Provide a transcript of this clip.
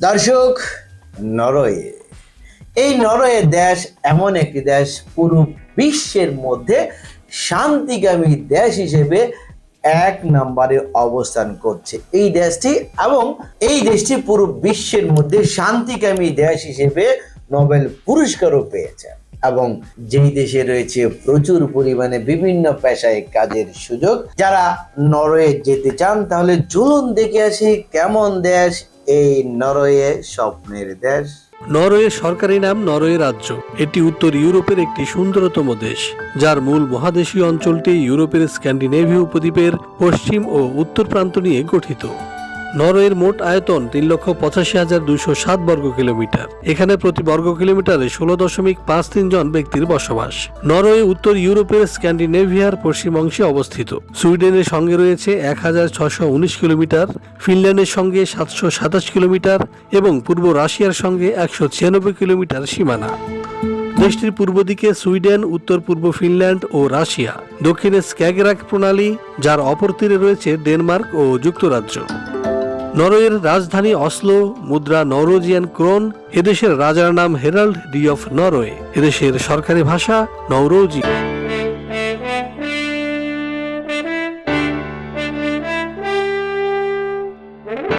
দর্শক, নরওয়ে। এই নরওয়ে দেশ এমন একটি দেশ, পুরো বিশ্বের মধ্যে শান্তিকামী দেশ হিসেবে এক নম্বরে অবস্থান করছে এই দেশটি এবং এই দেশটি পুরো বিশ্বের মধ্যে শান্তিকামী দেশ হিসেবে নোবেল পুরস্কারও পেয়েছে এবং যেই দেশে রয়েছে প্রচুর পরিমাণে বিভিন্ন পেশায় কাজের সুযোগ, যারা নরওয়ে যেতে চান তাহলে চলুন দেখে আসি কেমন দেশ এই নরওয়ে স্বপ্নের দেশ। নরওয়ে সরকারি নাম নরওয়ে রাজ্য। এটি উত্তর ইউরোপের একটি সুন্দরতম দেশ, যার মূল মহাদেশীয় অঞ্চলটি ইউরোপের স্ক্যান্ডিনেভীয় উপদ্বীপের পশ্চিম ও উত্তর প্রান্ত নিয়ে গঠিত। নরওয়ের মোট আয়তন তিন লক্ষ পঁচাশি হাজার দুইশো সাত বর্গ কিলোমিটার। এখানে প্রতি বর্গ কিলোমিটারে ষোলো দশমিক পাঁচ তিন জন ব্যক্তির বসবাস। নরওয়ে উত্তর ইউরোপের স্ক্যান্ডিনেভিয়ার পশ্চিম অংশে অবস্থিত। সুইডেনের সঙ্গে রয়েছে এক হাজার ছশো উনিশ কিলোমিটার, ফিনল্যান্ডের সঙ্গে সাতশো সাতাশ কিলোমিটার এবং পূর্ব রাশিয়ার সঙ্গে একশো ছিয়ানব্বই কিলোমিটার সীমানা। দেশটির পূর্ব দিকে সুইডেন, উত্তর পূর্ব ফিনল্যান্ড ও রাশিয়া। দক্ষিণে স্ক্যাগেরাক প্রণালী, যার অপর তীরে রয়েছে ডেনমার্ক ও যুক্তরাজ্য। নরওয়ের রাজধানী অসলো, মুদ্রা নরোজিয়ান ক্রোন, এদেশের রাজার নাম হেরাল্ড ডি অফ নরওয়ে। এদেশের সরকারি ভাষা নৌরোজি